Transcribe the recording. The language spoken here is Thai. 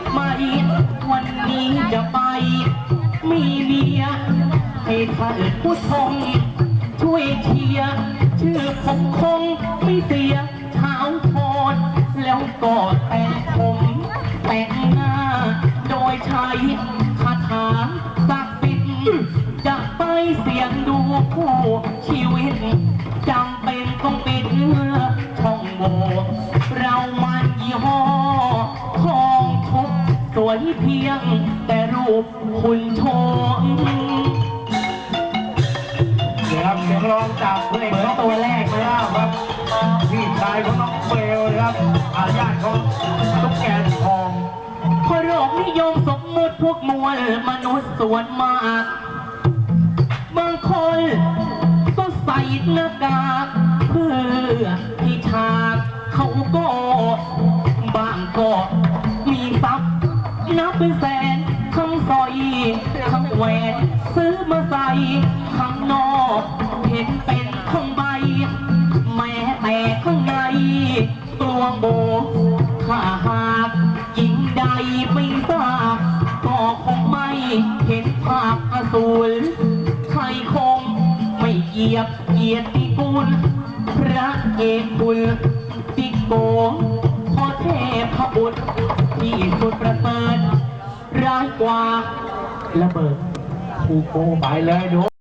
ไหวันนี้จะไป มีเมีย ให้ท่านผู้ชมช่วยเชียร์ชื่อผมคงไม่เสียเท้าโทดแล้วก็แต่งผม แต่งหน้า โดยใช้คาถาสักดิ์สิทธิ์จะไปเสียงดูผู้ชีวิตจำเป็นต้องปิดเนื้อช่องโหว่เรามัยี่ห้อ วยเพียง แต่รูปคุณโชมเดี๋ยวครับเสียงร้องจากเพลงเหมือนตัวแรกเลยครับ พี่ชายของน้องเบลนะครับอาญาติของตุ๊กแกทองพอโรคนิยมสมมุติพวกมวลมนุษย์ส่วนมากบางคนก็ใส่หน้ากากเพื่อให้ฉากเขาก็บางก็มีทรัพย์ นับเป็นแสนทั้งสร้อยทั้งแหวนซื้อมาใส่ข้างนอกเห็นเป็นทองใบ แม้แต่ข้างในกลวงโบถ้าหากหญิงใดไม่ทราบก็คงไม่เห็นภาพอสูรใครคงไม่เหยียบเกียรติกุลพระเอกบุญติโกพอเทพบุตรที่สุดประ กว่าระเบิดภูโกไปเลยดู